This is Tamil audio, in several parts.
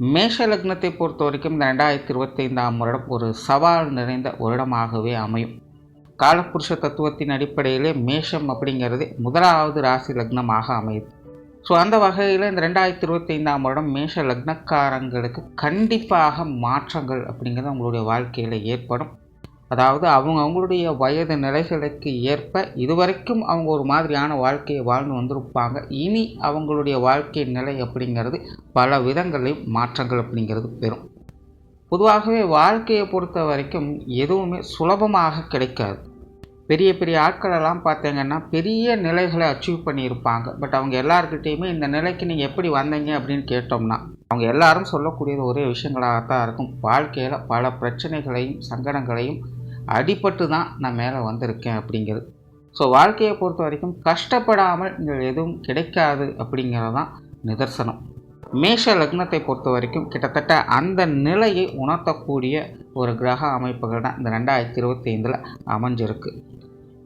மேஷ லக்னத்தை பொறுத்த வரைக்கும் இந்த ரெண்டாயிரத்தி இருபத்தைந்தாம் வருடம் ஒரு சவால் நிறைந்த வருடமாகவே அமையும். காலப்புருஷ தத்துவத்தின் அடிப்படையிலே மேஷம் அப்படிங்கிறது முதலாவது ராசி லக்னமாக அமையுது ஸோ அந்த வகையில் இந்த ரெண்டாயிரத்தி இருபத்தைந்தாம் வருடம் மேஷ லக்னக்காரங்களுக்கு கண்டிப்பாக மாற்றங்கள் அப்படிங்கிறது அவங்களுடைய வாழ்க்கையில் ஏற்படும். அதாவது அவங்க அவங்களுடைய வயது நிலைகளுக்கு ஏற்ப இதுவரைக்கும் அவங்க ஒரு மாதிரியான வாழ்க்கையை வாழ்ந்து வந்திருப்பாங்க. இனி அவங்களுடைய வாழ்க்கை நிலை அப்படிங்கிறது பல விதங்களையும் மாற்றங்கள் அப்படிங்கிறது பெறும். பொதுவாகவே வாழ்க்கையை பொறுத்த வரைக்கும் எதுவுமே சுலபமாக கிடைக்காது. பெரிய பெரிய ஆட்களெல்லாம் பார்த்தீங்கன்னா பெரிய நிலைகளை அச்சீவ் பண்ணியிருப்பாங்க. பட் அவங்க எல்லாருக்கிட்டேயுமே இந்த நிலைக்கு நீங்கள் எப்படி வந்தீங்க அப்படின்னு கேட்டோம்னா அவங்க எல்லாரும் சொல்லக்கூடியது ஒரே விஷயங்களாகத்தான் இருக்கும். வாழ்க்கையில் பல பிரச்சனைகளையும் சங்கடங்களையும் அடிபட்டு தான் நான் மேலே வந்திருக்கேன் அப்படிங்கிறது. ஸோ வாழ்க்கையை பொறுத்த வரைக்கும் கஷ்டப்படாமல் நீங்கள் எதுவும் கிடைக்காது அப்படிங்கிறது தான் நிதர்சனம். மேஷ லக்னத்தை பொறுத்த வரைக்கும் கிட்டத்தட்ட அந்த நிலையை உணர்த்தக்கூடிய ஒரு கிரக அமைப்புகள் தான் இந்த ரெண்டாயிரத்தி இருபத்தி ஐந்தில் அமைஞ்சிருக்கு.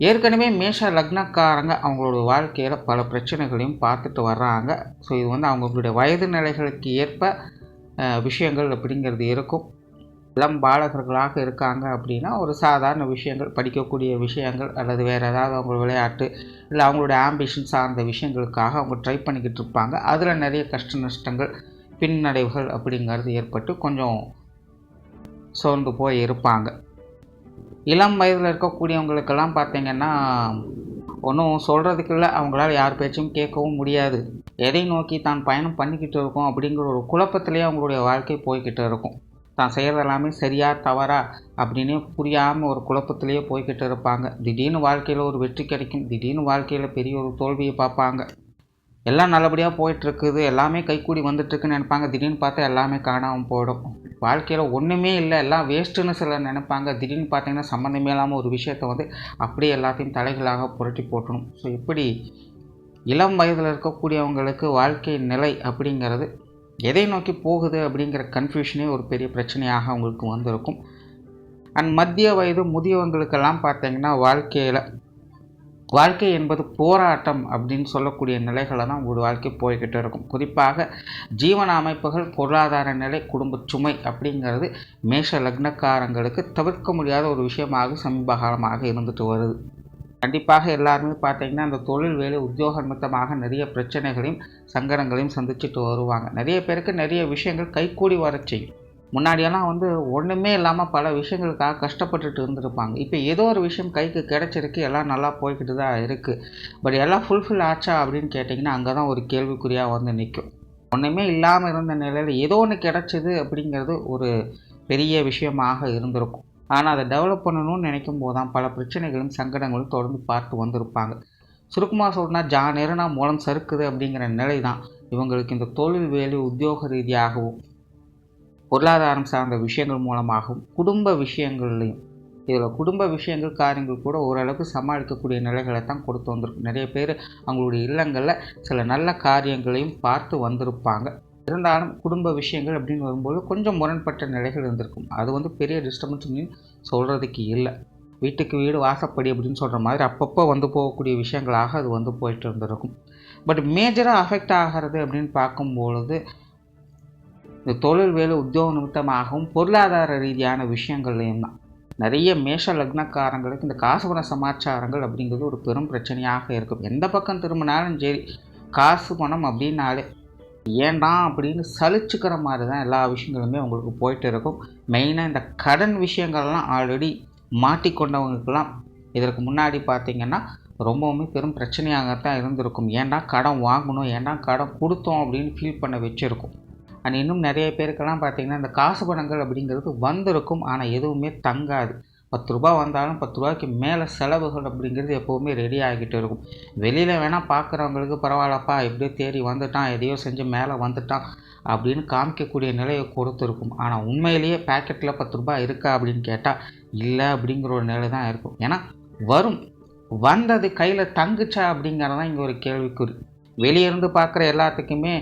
ஏற்கனவே மேஷ லக்னக்காரங்க அவங்களோட வாழ்க்கையில் பல பிரச்சனைகளையும் பார்த்துட்டு வர்றாங்க. ஸோ இது வந்து அவங்களுடைய வயது நிலைகளுக்கு ஏற்ப விஷயங்கள் அப்படிங்கிறது இருக்கும். இளம் பாலகர்களாக இருக்காங்க அப்படின்னா ஒரு சாதாரண விஷயங்கள் படிக்கக்கூடிய விஷயங்கள் அல்லது வேறு ஏதாவது அவங்க விளையாட்டு இல்லை அவங்களுடைய ஆம்பிஷன் சார்ந்த விஷயங்களுக்காக அவங்க ட்ரை பண்ணிக்கிட்டு இருப்பாங்க. அதில் நிறைய கஷ்ட நஷ்டங்கள் பின்னடைவுகள் அப்படிங்கிறது ஏற்பட்டு கொஞ்சம் சோர்ந்து போய் இருப்பாங்க. இளம் வயதில் இருக்கக்கூடியவங்களுக்கெல்லாம் பார்த்தீங்கன்னா ஒன்றும் சொல்கிறதுக்கு இல்லை. அவங்களால யார் பேச்சும் கேட்கவும் முடியாது. எதை நோக்கி தான் பயணம் பண்ணிக்கிட்டு இருக்கோம் அப்படிங்கிற ஒரு குழப்பத்திலேயே அவங்களுடைய வாழ்க்கை போய்கிட்டு இருக்கும். தான் செய்கிறது எல்லாமே சரியா தவறா அப்படின்னு புரியாமல் ஒரு குழப்பத்திலேயே போய்கிட்டு இருப்பாங்க. திடீர்னு வாழ்க்கையில் ஒரு வெற்றி கிடைக்கும். திடீர்னு வாழ்க்கையில் பெரிய ஒரு தோல்வியை பார்ப்பாங்க. எல்லாம் நல்லபடியாக போயிட்டுருக்குது. எல்லாமே கைக்கூடி வந்துட்டுருக்குன்னு நினைப்பாங்க. திடீர்னு பார்த்தா எல்லாமே காணாமல் போயிடும். வாழ்க்கையில் ஒன்றுமே இல்லை. எல்லாம் வேஸ்ட்டுன்னு சிலர் நினைப்பாங்க. திடீர்னு பார்த்தீங்கன்னா சம்மந்தமே இல்லாமல் ஒரு விஷயத்த வந்து அப்படியே எல்லாத்தையும் தலைகளாக புரட்டி போட்டணும் ஸோ இப்படி இளம் வயதில் இருக்கக்கூடியவங்களுக்கு வாழ்க்கை நிலை அப்படிங்கிறது எதை நோக்கி போகுது அப்படிங்கிற கன்ஃபியூஷனே ஒரு பெரிய பிரச்சனையாக அவங்களுக்கு வந்திருக்கும். அண்ட் மத்திய வயது முதியவங்களுக்கெல்லாம் பார்த்தீங்கன்னா வாழ்க்கையில் வாழ்க்கை என்பது போராட்டம் அப்படின்னு சொல்லக்கூடிய நிலைகளை தான் உங்கள் வாழ்க்கை போய்கிட்டு இருக்கும். குறிப்பாக ஜீவன அமைப்புகள் பொருளாதார நிலை குடும்ப சுமை அப்படிங்கிறது மேஷ லக்னக்காரங்களுக்கு தவிர்க்க முடியாத ஒரு விஷயமாக சமீப காலமாக இருந்துட்டு வருது. கண்டிப்பாக எல்லாருமே பார்த்தீங்கன்னா அந்த தொழில் வேலை உத்தியோக நிமித்தமாக நிறைய பிரச்சனைகளையும் சங்கடங்களையும் சந்திச்சுட்டு வருவாங்க. நிறைய பேருக்கு நிறைய விஷயங்கள் கைகூடி வர செய்யும். முன்னாடியெல்லாம் வந்து ஒன்றுமே இல்லாமல் பல விஷயங்களுக்காக கஷ்டப்பட்டுட்டு இருந்திருப்பாங்க. இப்போ ஏதோ ஒரு விஷயம் கைக்கு கிடச்சிருக்கு எல்லாம் நல்லா போய்கிட்டு தான் இருக்குது பட் எல்லாம் ஃபுல்ஃபில் ஆச்சா அப்படின்னு கேட்டிங்கன்னா அங்கே தான் ஒரு கேள்விக்குறியாக வந்து நிற்கும் ஒன்றுமே இல்லாமல் இருந்த நிலையில் ஏதோ ஒன்று கிடச்சிது அப்படிங்கிறது ஒரு பெரிய விஷயமாக இருந்திருக்கும். ஆனால் அதை டெவலப் பண்ணணும்னு நினைக்கும் போது தான் பல பிரச்சனைகளும் சங்கடங்களும் தொடர்ந்து பார்த்து வந்திருப்பாங்க. சுருக்குமாக சொல்லணும்னா ஜா நேரனா மூலம் சறுக்குது அப்படிங்கிற நிலை தான் இவங்களுக்கு இந்த தொழில் வேலை உத்தியோக ரீதியாகவும் பொருளாதாரம் சார்ந்த விஷயங்கள் மூலமாகவும் குடும்ப விஷயங்கள்லையும் இதில் குடும்ப விஷயங்கள் காரியங்கள் கூட ஓரளவுக்கு சமாளிக்கக்கூடிய நிலைகளை தான் கொடுத்து வந்திருக்கு. நிறைய பேர் அவங்களுடைய இல்லங்களில் சில நல்ல காரியங்களையும் பார்த்து வந்திருப்பாங்க. இருந்தாலும் குடும்ப விஷயங்கள் அப்படின்னு வரும்போது கொஞ்சம் முரண்பட்ட நிலைகள் இருந்திருக்கும். அது வந்து பெரிய டிஸ்டர்பன்ஸ் சொல்கிறதுக்கு இல்லை. வீட்டுக்கு வீடு வாசப்படி அப்படின்னு சொல்கிற மாதிரி அப்பப்போ வந்து போகக்கூடிய விஷயங்களாக அது வந்து போயிட்டு இருந்திருக்கும். பட் மேஜராக அஃபெக்ட் ஆகிறது அப்படின்னு பார்க்கும்பொழுது இந்த தொழில் வேலை உத்தியோக நிமித்தமாகவும் பொருளாதார ரீதியான விஷயங்கள்லையும் தான். நிறைய மேஷ லக்னக்காரங்களுக்கு இந்த காசுபண சமாச்சாரங்கள் அப்படிங்கிறது ஒரு பெரும் பிரச்சனையாக இருக்கும். எந்த பக்கம் திரும்பினாலும் சரி காசு பணம் அப்படின்னாலே ஏண்டா அப்படின்னு சலிச்சுக்கிற மாதிரி தான் எல்லா விஷயங்களுமே உங்களுக்கு போயிட்டு இருக்கும். மெயினாக இந்த கடன் விஷயங்கள்லாம் ஆல்ரெடி மாட்டிக்கொண்டவங்களுக்கெல்லாம் இதற்கு முன்னாடி பார்த்தீங்கன்னா ரொம்பவுமே பெரும் பிரச்சனையாகத்தான் இருந்திருக்கும். ஏன்டா கடன் வாங்கணும் ஏன்டா கடன் கொடுத்தோம் அப்படின்னு ஃபீல் பண்ண வச்சுருக்கும். அண்ட் இன்னும் நிறைய பேருக்கெல்லாம் பார்த்தீங்கன்னா இந்த காசு பணங்கள் அப்படிங்கிறது வந்திருக்கும். ஆனால் எதுவுமே தங்காது. பத்து ரூபா வந்தாலும் பத்து ரூபாய்க்கு மேலே செலவுகள் அப்படிங்கிறது எப்போவுமே ரெடி ஆகிட்டு இருக்கும். வெளியில் வேணால் பார்க்குறவங்களுக்கு பரவாயில்லப்பா எப்படியோ தேடி வந்துட்டான் எதையோ செஞ்சு மேலே வந்துட்டான் அப்படின்னு காமிக்கக்கூடிய நிலையை கொடுத்துருக்கும். ஆனால் உண்மையிலேயே பேக்கெட்டில் பத்து ரூபாய் இருக்கா அப்படின்னு கேட்டால் இல்லை அப்படிங்கிற ஒரு நிலை தான் இருக்கும். ஏன்னா வரும். வந்தது கையில் தங்குச்சா அப்படிங்கிறதான் இங்கே ஒரு கேள்விக்குறி. வெளியே இருந்து பார்க்குற எல்லாத்துக்குமே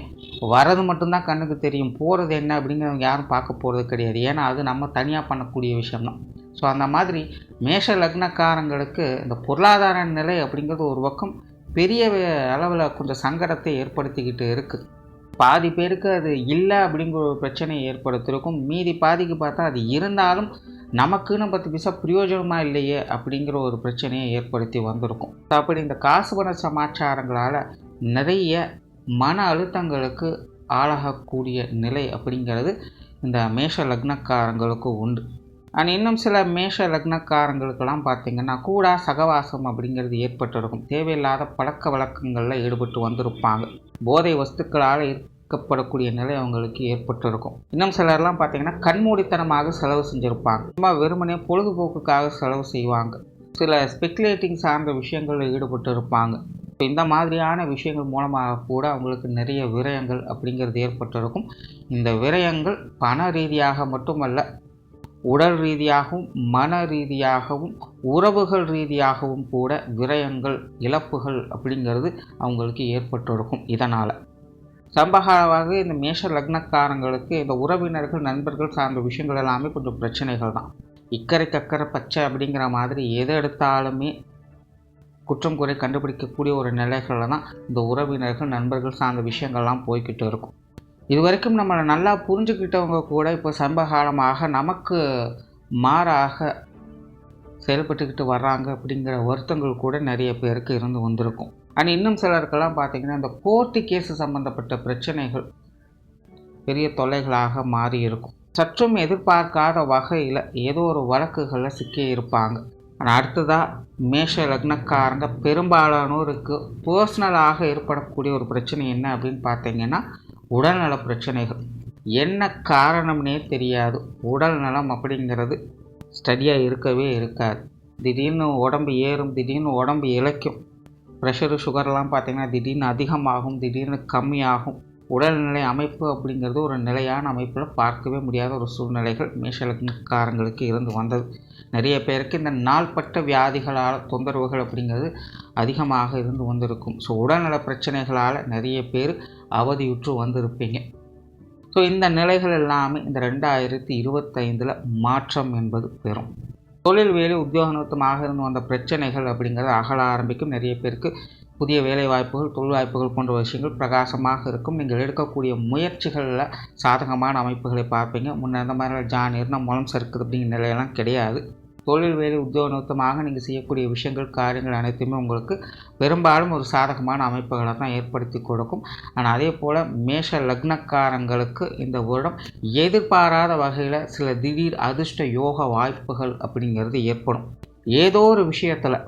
வர்றது மட்டும்தான் கண்ணுக்கு தெரியும். போகிறது என்ன அப்படிங்கிறவங்க யாரும் பார்க்க போகிறது கிடையாது. ஏன்னா அது நம்ம தனியாக பண்ணக்கூடிய விஷயம்தான். ஸோ அந்த மாதிரி மேஷ லக்னக்காரங்களுக்கு இந்த பொருளாதார நிலை அப்படிங்கிறது ஒரு பக்கம் பெரிய அளவில் கொஞ்சம் சங்கடத்தை ஏற்படுத்திக்கிட்டு இருக்குது பாதி பேருக்கு அது இல்லை அப்படிங்கிற ஒரு பிரச்சனையை ஏற்படுத்தியிருக்கும் மீதி பாதிக்கு பார்த்தா அது இருந்தாலும் நமக்குன்னு பத்து பைசா பிரயோஜனமாக இல்லையே அப்படிங்கிற ஒரு பிரச்சனையை ஏற்படுத்தி வந்திருக்கும். அப்படி இந்த காசு பண சமாச்சாரங்களால் நிறைய மன அழுத்தங்களுக்கு ஆளாகக்கூடிய நிலை அப்படிங்கிறது இந்த மேஷ லக்னக்காரங்களுக்கு உண்டு. அண்ட் இன்னும் சில மேஷ லக்னக்காரங்களுக்கெல்லாம் பார்த்திங்கன்னா கூடா சகவாசம் அப்படிங்கிறது ஏற்பட்டிருக்கும். தேவையில்லாத பழக்க வழக்கங்களில் ஈடுபட்டு வந்திருப்பாங்க. போதை வஸ்துக்களால் ஈர்க்கப்படக்கூடிய நிலை அவங்களுக்கு ஏற்பட்டிருக்கும். இன்னும் சிலர்லாம் பார்த்திங்கன்னா கண்மூடித்தனமாக செலவு செஞ்சுருப்பாங்க. சும்மா வெறுமனே பொழுதுபோக்குக்காக செலவு செய்வாங்க. சில ஸ்பெக்குலேட்டிங் சார்ந்த விஷயங்களில் ஈடுபட்டு இருப்பாங்க இந்த மாதிரியான விஷயங்கள் மூலமாக கூட அவங்களுக்கு நிறைய விரயங்கள் அப்படிங்கிறது ஏற்பட்டிருக்கும். இந்த விரயங்கள் பண ரீதியாக மட்டுமல்ல உடல் ரீதியாகவும் மன ரீதியாகவும் உறவுகள் ரீதியாகவும் கூட விரயங்கள் இழப்புகள் அப்படிங்கிறது அவங்களுக்கு ஏற்பட்டிருக்கும் இதனால். சம்பகாவாக இந்த மேஷ லக்னக்காரங்களுக்கு இந்த உறவினர்கள் நண்பர்கள் சார்ந்த விஷயங்கள் எல்லாமே கொஞ்சம் பிரச்சனைகள் தான். இக்கரை கக்கரை பச்சை அப்படிங்கிற மாதிரி எது எடுத்தாலுமே குற்றம் குறை கண்டுபிடிக்கக்கூடிய ஒரு நிலைகளில் தான் இந்த உறவினர்கள் நண்பர்கள் சார்ந்த விஷயங்கள்லாம் போய்கிட்டு இருக்கும். இது வரைக்கும் நம்மளை நல்லா புரிஞ்சுக்கிட்டவங்க கூட இப்போ சம்பகாலமாக நமக்கு மாறாக செயல்பட்டுக்கிட்டு வர்றாங்க அப்படிங்கிற வருத்தங்கள் கூட நிறைய பேருக்கு இருந்து வந்திருக்கும். ஆனால் இன்னும் சிலருக்கெல்லாம் பார்த்தீங்கன்னா இந்த கோர்ட்டு கேஸு சம்மந்தப்பட்ட பிரச்சனைகள் பெரிய தொல்லைகளாக மாறி இருக்கும் சற்றும் எதிர்பார்க்காத வகையில் ஏதோ ஒரு வழக்குகளில் சிக்கி இருப்பாங்க ஆனால் அடுத்ததாக மேஷ லக்னக்காரங்க பெரும்பாலானோருக்கு பர்சனலாக ஏற்படக்கூடிய ஒரு பிரச்சனை என்ன அப்படின்னு பார்த்தீங்கன்னா உடல்நல பிரச்சனைகள். என்ன காரணம்னே தெரியாது. உடல் நலம் அப்படிங்கிறது ஸ்டடியாக இருக்கவே இருக்காது. திடீர்னு உடம்பு ஏறும் திடீர்னு உடம்பு இழைக்கும் ப்ரெஷரு சுகர்லாம் பார்த்திங்கன்னா திடீர்னு அதிகமாகும் திடீர்னு கம்மியாகும். உடல்நிலை அமைப்பு அப்படிங்கிறது ஒரு நிலையான அமைப்பில் பார்க்கவே முடியாத ஒரு சூழ்நிலைகள் மேஷலக்காரங்களுக்கு இருந்து வந்தது. நிறைய பேருக்கு இந்த நாள்பட்ட வியாதிகளால் தொந்தரவுகள் அப்படிங்கிறது அதிகமாக இருந்து வந்திருக்கும். ஸோ உடல்நல பிரச்சனைகளால் நிறைய பேர் அவதியுற்று வந்திருப்பீங்க. ஸோ இந்த நிலைகள் எல்லாமே இந்த ரெண்டாயிரத்தி இருபத்தைந்தில் மாற்றம் என்பது பெறும். தொழில் வேலை உத்தியோக இருந்து வந்த பிரச்சனைகள் அப்படிங்கிறது அகல ஆரம்பிக்கும். நிறைய பேருக்கு புதிய வேலை வாய்ப்புகள் தொழில் வாய்ப்புகள் போன்ற விஷயங்கள் பிரகாசமாக இருக்கும். நீங்கள் எடுக்கக்கூடிய முயற்சிகளில் சாதகமான அமைப்புகளை பார்ப்பீங்க. முன்னே இந்த மாதிரி ஜான் இருந்தால் மூலம் சறுக்குது அப்படிங்கிற நிலையெல்லாம் கிடையாது. தொழில் வேலை உத்தியோக நிறுத்தமாக நீங்கள் செய்யக்கூடிய விஷயங்கள் காரியங்கள் அனைத்துமே உங்களுக்கு பெரும்பாலும் ஒரு சாதகமான அமைப்புகளை தான் ஏற்படுத்தி கொடுக்கும். ஆனால் அதே போல் மேஷ லக்னக்காரங்களுக்கு இந்த வருடம் எதிர்பாராத வகையில் சில திடீர் அதிர்ஷ்ட யோக வாய்ப்புகள் அப்படிங்கிறது ஏற்படும். ஏதோ ஒரு விஷயத்தில்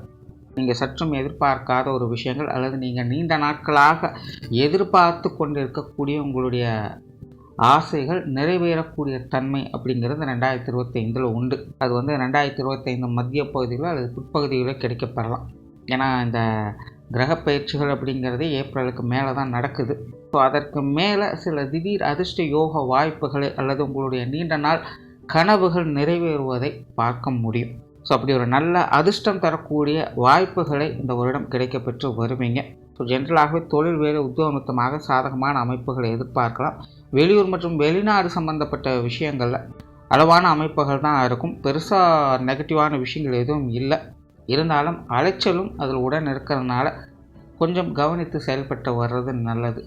நீங்கள் சற்றும் எதிர்பார்க்காத ஒரு விஷயங்கள் அல்லது நீங்கள் நீண்ட நாட்களாக எதிர்பார்த்து கொண்டிருக்கக்கூடிய உங்களுடைய ஆசைகள் நிறைவேறக்கூடிய தன்மை அப்படிங்கிறது ரெண்டாயிரத்தி இருபத்தைந்தில் உண்டு. அது வந்து ரெண்டாயிரத்தி இருபத்தைந்து மத்திய பகுதியிலோ அல்லது பிற்பகுதிகளோ கிடைக்கப்பெறலாம் ஏன்னா இந்த கிரக பயிற்சிகள் அப்படிங்கிறது ஏப்ரலுக்கு மேலே தான் நடக்குது. ஸோ அதற்கு மேலே சில திடீர் அதிர்ஷ்ட யோக வாய்ப்புகளை அல்லது உங்களுடைய நீண்ட நாள் கனவுகள் நிறைவேறுவதை பார்க்க முடியும். ஸோ அப்படி ஒரு நல்ல அதிர்ஷ்டம் தரக்கூடிய வாய்ப்புகளை இந்த வருடம் கிடைக்கப்பெற்று வருவீங்க. ஸோ ஜென்ரலாகவே தொழில் வேலை உத்தியோகத்தமாக சாதகமான அமைப்புகளை எதிர்பார்க்கலாம். வெளியூர் மற்றும் வெளிநாடு சம்பந்தப்பட்ட விஷயங்களில் அளவான அமைப்புகள் தான் இருக்கும். பெருசாக நெகட்டிவான விஷயங்கள் எதுவும் இல்லை. இருந்தாலும் அலைச்சலும் அதில் உடன் இருக்கிறதுனால கொஞ்சம் கவனித்து செயல்பட்டு வர்றது நல்லது.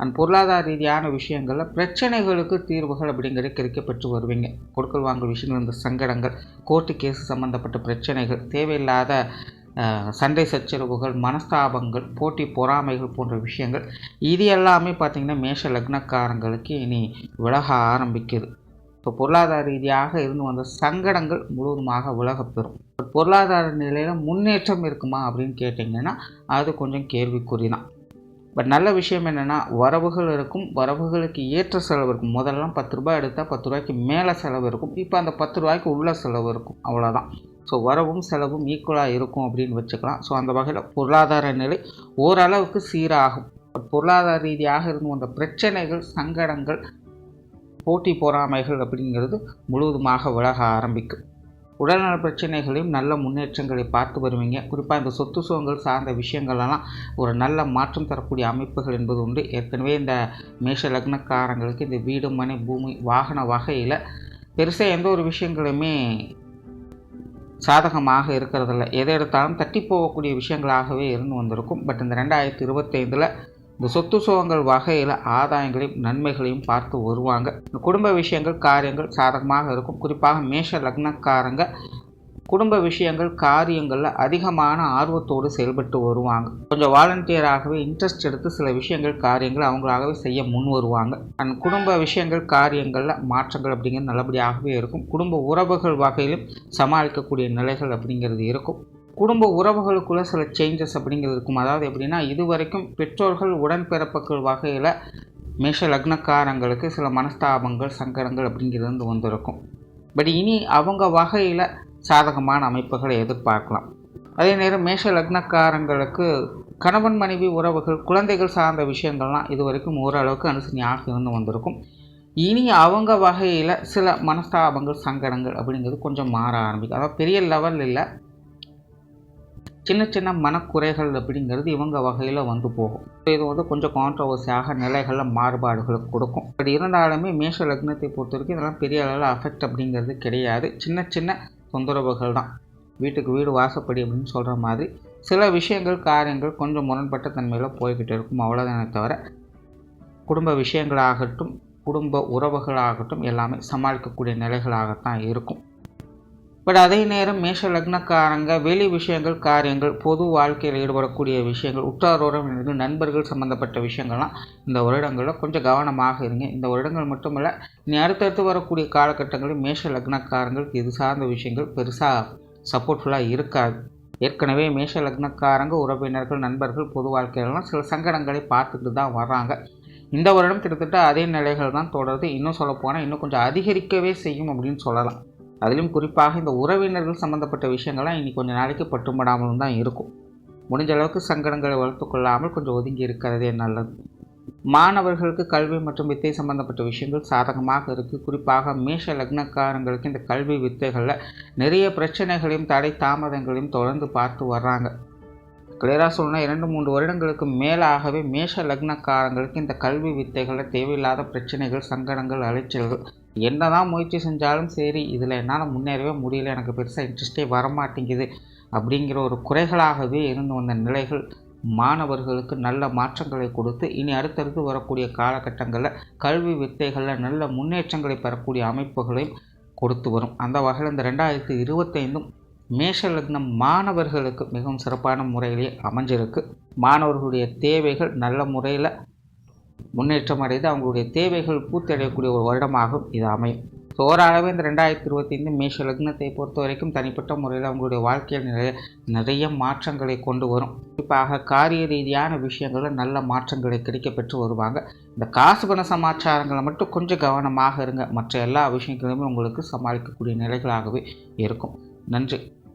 அண்ட் பொருளாதார ரீதியான விஷயங்களில் பிரச்சனைகளுக்கு தீர்வுகள் அப்படிங்கிறது கிடைக்கப்பட்டு வருவீங்க. கொடுக்கல் வாங்கல் விஷயங்கள் இந்த சங்கடங்கள் கோர்ட்டு கேஸ் சம்மந்தப்பட்ட பிரச்சனைகள் தேவையில்லாத சண்டை சச்சரவுகள் மனஸ்தாபங்கள் போட்டி பொறாமைகள் போன்ற விஷயங்கள் இது எல்லாமே பார்த்திங்கன்னா மேஷ லக்னக்காரங்களுக்கு இனி விலக ஆரம்பிக்குது. இப்போ பொருளாதார ரீதியாக இருந்து வந்த சங்கடங்கள் முழுவதுமாக விலகப்பெறும் பொருளாதார நிலையில் முன்னேற்றம் இருக்குமா அப்படின்னு கேட்டிங்கன்னா அது கொஞ்சம் கேள்விக்குறி தான் பட் நல்ல விஷயம் என்னென்னா வரவுகள் இருக்கும் வரவுகளுக்கு ஏற்ற செலவு இருக்கும். முதல்லாம் பத்து ரூபாய் எடுத்தால் பத்து ரூபாய்க்கு மேலே செலவு இருக்கும். இப்போ அந்த பத்து ரூபாய்க்கு உள்ள செலவு இருக்கும். அவ்வளோதான் ஸோ வரவும் செலவும் ஈக்குவலாக இருக்கும் அப்படின்னு வச்சுக்கலாம். ஸோ அந்த வகையில் பொருளாதார நிலை ஓரளவுக்கு சீராகும். பொருளாதார ரீதியாக இருந்து வந்த பிரச்சனைகள் சங்கடங்கள் போட்டி பொறாமைகள் அப்படிங்கிறது முழுவதுமாக விலக ஆரம்பிக்கும். உடல்நல பிரச்சனைகளையும் நல்ல முன்னேற்றங்களை பார்த்து வருவீங்க. குறிப்பாக இந்த சொத்து சுகங்கள் சார்ந்த விஷயங்கள்லாம் ஒரு நல்ல மாற்றம் தரக்கூடிய அமைப்புகள் என்பது உண்டு. ஏற்கனவே இந்த மேஷ லக்னக்காரங்களுக்கு இந்த வீடு மனை பூமி வாகன வகையில் பெருசாக எந்த ஒரு விஷயங்களுமே சாதகமாக இருக்கிறதில்ல. எதை எடுத்தாலும் தட்டி போகக்கூடிய விஷயங்களாகவே இருந்து வந்திருக்கும். பட் இந்த ரெண்டாயிரத்தி இருபத்தைந்தில் இந்த சொத்து சுகங்கள் வகையில் ஆதாயங்களையும் நன்மைகளையும் பார்த்து வருவாங்க. இந்த குடும்ப விஷயங்கள் காரியங்கள் சாதகமாக இருக்கும். குறிப்பாக மேஷ லக்னக்காரங்க குடும்ப விஷயங்கள் காரியங்களில் அதிகமான ஆர்வத்தோடு செயல்பட்டு வருவாங்க. கொஞ்சம் வாலண்டியராகவே இன்ட்ரெஸ்ட் எடுத்து சில விஷயங்கள் காரியங்கள் அவங்களாகவே செய்ய முன் வருவாங்க. அண்ட் குடும்ப விஷயங்கள் காரியங்களில் மாற்றங்கள் அப்படிங்கிறது நல்லபடியாகவே இருக்கும். குடும்ப உறவுகள் வகையிலும் சமாளிக்கக்கூடிய நிலைகள் அப்படிங்கிறது இருக்கும். குடும்ப உறவுகளுக்குள்ள சில சேஞ்சஸ் அப்படிங்கிறது இருக்கும். அதாவது எப்படின்னா இது வரைக்கும் பெற்றோர்கள் உடன்பிறப்புகள் வகையில் மேஷ லக்னக்காரங்களுக்கு சில மனஸ்தாபங்கள் சங்கடங்கள் அப்படிங்கிறது வந்திருக்கும். பட் இனி அவங்க வகையில் சாதகமான அமைப்புகளை எதிர்பார்க்கலாம். அதே நேரம் மேஷ லக்னக்காரங்களுக்கு கணவன் மனைவி உறவுகள் குழந்தைகள் சார்ந்த விஷயங்கள்லாம் இது வரைக்கும் ஓரளவுக்கு அனுசரியாக இருந்து வந்திருக்கும். இனி அவங்க வகையில் சில மனஸ்தாபங்கள் சங்கடங்கள் அப்படிங்கிறது கொஞ்சம் மாற ஆரம்பிக்கும். அதாவது பெரிய லெவலில் இல்லை சின்ன சின்ன மனக்குறைகள் அப்படிங்கிறது இவங்க வகையில் வந்து போகும். இது வந்து கொஞ்சம் கான்ட்ரவர்சியாக நிலைகளில் மாறுபாடுகளுக்கு கொடுக்கும். பட் இருந்தாலுமே மேஷ லக்னத்தை பொறுத்த வரைக்கும் இதெல்லாம் பெரிய அளவில் அஃபெக்ட் அப்படிங்கிறது கிடையாது. சின்ன சின்ன தொந்தரவுகள் தான். வீட்டுக்கு வீடு வாசப்படி அப்படின்னு சொல்கிற மாதிரி சில விஷயங்கள் காரியங்கள் கொஞ்சம் முரண்பட்ட தன்மையில் போய்கிட்டு இருக்கும் அவ்வளோதானே தவிர குடும்ப விஷயங்களாகட்டும் குடும்ப உறவுகளாகட்டும் எல்லாமே சமாளிக்கக்கூடிய நிலைகளாகத்தான் இருக்கும். பட் அதே நேரம் மேஷ லக்னக்காரங்க வெளி விஷயங்கள் காரியங்கள் பொது வாழ்க்கையில் ஈடுபடக்கூடிய விஷயங்கள் உற்றாரோரம் நண்பர்கள் சம்மந்தப்பட்ட விஷயங்கள்லாம் இந்த வருடங்களில் கொஞ்சம் கவனமாக இருங்க. இந்த வருடங்கள் மட்டுமல்ல நீ அடுத்தடுத்து வரக்கூடிய காலகட்டங்களில் மேஷ லக்னக்காரங்களுக்கு இது சார்ந்த விஷயங்கள் பெருசாக சப்போர்ட்ஃபுல்லாக இருக்காது. ஏற்கனவே மேஷ லக்னக்காரங்க உறவினர்கள் நண்பர்கள் பொது வாழ்க்கையிலலாம் சில சங்கடங்களை பார்த்துட்டு தான் வர்றாங்க. இந்த வருடம் கிட்டத்தட்ட அதே நிலைகள் தான் தொடருது. இன்னும் சொல்லப்போனால் இன்னும் கொஞ்சம் அதிகரிக்கவே செய்யும் அப்படின்னு சொல்லலாம். அதிலும் குறிப்பாக இந்த உறவினர்கள் சம்மந்தப்பட்ட விஷயங்கள்லாம் இனி கொஞ்சம் நாளைக்கு பட்டுப்படாமலும் தான் இருக்கும். முடிஞ்ச அளவுக்கு சங்கடங்களை வளர்த்து கொள்ளாமல் கொஞ்சம் ஒதுங்கி இருக்கிறதே நல்லது. மாணவர்களுக்கு கல்வி மற்றும் வித்தை சம்பந்தப்பட்ட விஷயங்கள் சாதகமாக இருக்குது குறிப்பாக மேஷ லக்னக்காரங்களுக்கு இந்த கல்வி வித்தைகளில் நிறைய பிரச்சனைகளையும் தடை தாமதங்களையும் தொடர்ந்து பார்த்து வர்றாங்க. கிளியராக சொல்லணும் இரண்டு மூன்று வருடங்களுக்கு மேலாகவே மேஷ லக்னக்காரங்களுக்கு இந்த கல்வி வித்தைகளில் தேவையில்லாத பிரச்சனைகள் சங்கடங்கள் அலைச்சல்கள் என்னதான் முயற்சி செஞ்சாலும் சரி இதில் என்னால் முன்னேறவே முடியல எனக்கு பெருசாக இன்ட்ரெஸ்டே வரமாட்டேங்குது அப்படிங்கிற ஒரு குறைகளாகவே இருந்து வந்த நிலைகள் மாணவர்களுக்கு நல்ல மாற்றங்களை கொடுத்து இனி அடுத்தடுத்து வரக்கூடிய காலகட்டங்களில் கல்வி வித்தைகளில் நல்ல முன்னேற்றங்களை பெறக்கூடிய அமைப்புகளையும் கொடுத்து வரும். அந்த வகையில் இந்த ரெண்டாயிரத்தி இருபத்தைந்தும் மேஷலக்னம் மாணவர்களுக்கு மிகவும் சிறப்பான முறையிலே அமைஞ்சிருக்கு. மாணவர்களுடைய தேவைகள் நல்ல முறையில் முன்னேற்றம் அடைந்து அவங்களுடைய தேவைகள் பூர்த்தி அடையக்கூடிய ஒரு வருடமாகும் இது அமையும். ஸோ ஓரளவு இந்த ரெண்டாயிரத்தி இருபத்தைந்து மேஷ லக்னத்தை பொறுத்த வரைக்கும் தனிப்பட்ட முறையில் அவங்களுடைய வாழ்க்கையில் நிறைய நிறைய மாற்றங்களை கொண்டு வரும். குறிப்பாக காரிய ரீதியான விஷயங்களில் நல்ல மாற்றங்களை கிடைக்க பெற்று வருவாங்க. இந்த காசு பண சமாச்சாரங்களை மட்டும் கொஞ்சம் கவனமாக இருங்க. மற்ற எல்லா விஷயங்களுமே உங்களுக்கு சமாளிக்கக்கூடிய நிலைகளாகவே இருக்கும். நன்றி.